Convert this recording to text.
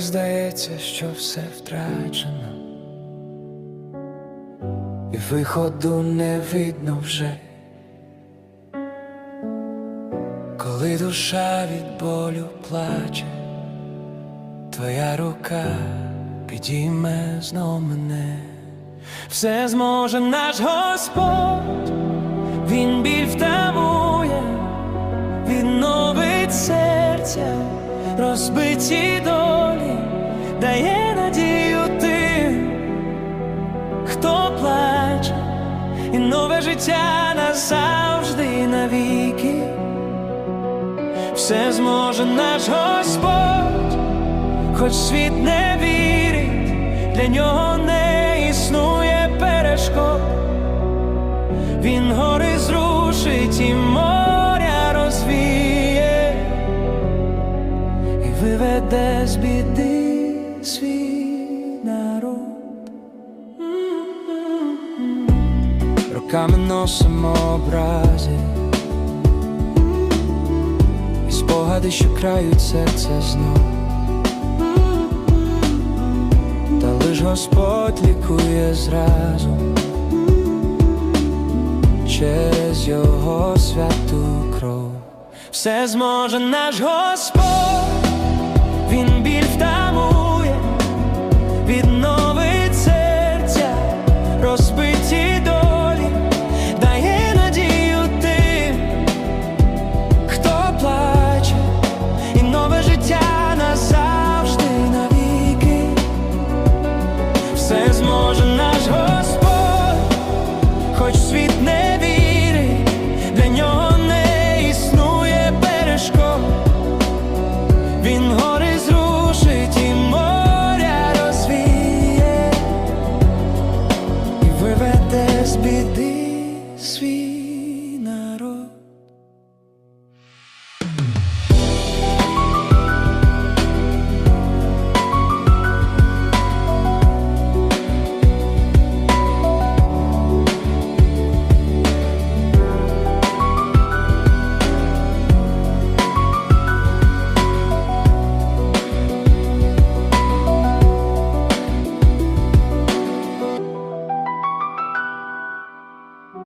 здається, що все втрачено, і виходу не видно вже, коли душа від болю плаче, твоя рука підійме знов мене, все зможе наш Господь, Він біль втамує, відновить серця, розбиті долі, дає надію тим, хто плаче, і нове життя назавжди і навіки. Все зможе наш Господь, хоч світ не вірить, для нього не існує перешкод. Він гори зрушить і моря розвіє, і виведе з Роками носимо образи, і спогади, що крають серце знов. Та лиш Господь лікує зразу через його святу кров. Все зможе наш Господь, Він біль Все зможе наш Господь, хоч світ не